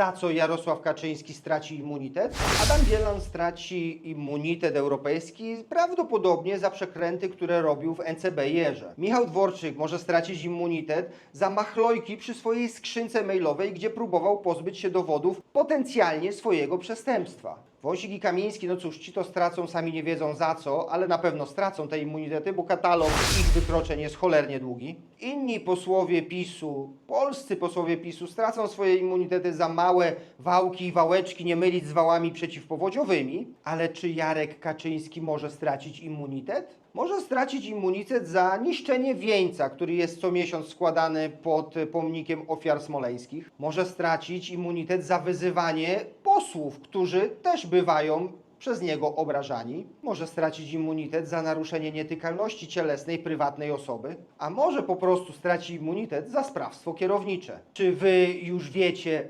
za co Jarosław Kaczyński straci immunitet? Adam Bielan straci immunitet europejski prawdopodobnie za przekręty, które robił w NCB Jerze. Michał Dworczyk może stracić immunitet za machlojki przy swojej skrzynce mailowej, gdzie próbował pozbyć się dowodów potencjalnie swojego przestępstwa. Wąsik i Kamiński, no cóż, ci to stracą, sami nie wiedzą za co, ale na pewno stracą te immunitety, bo katalog ich wykroczeń jest cholernie długi. Inni posłowie PiSu, polscy posłowie PiSu stracą swoje immunitety za małe wałki i wałeczki, nie mylić z wałami przeciwpowodziowymi. Ale czy Jarek Kaczyński może stracić immunitet? Może stracić immunitet za niszczenie wieńca, który jest co miesiąc składany pod pomnikiem ofiar smoleńskich. Może stracić immunitet za wyzywanie posłów, którzy też bywają przez niego obrażani. Może stracić immunitet za naruszenie nietykalności cielesnej prywatnej osoby, a może po prostu straci immunitet za sprawstwo kierownicze. Czy wy już wiecie,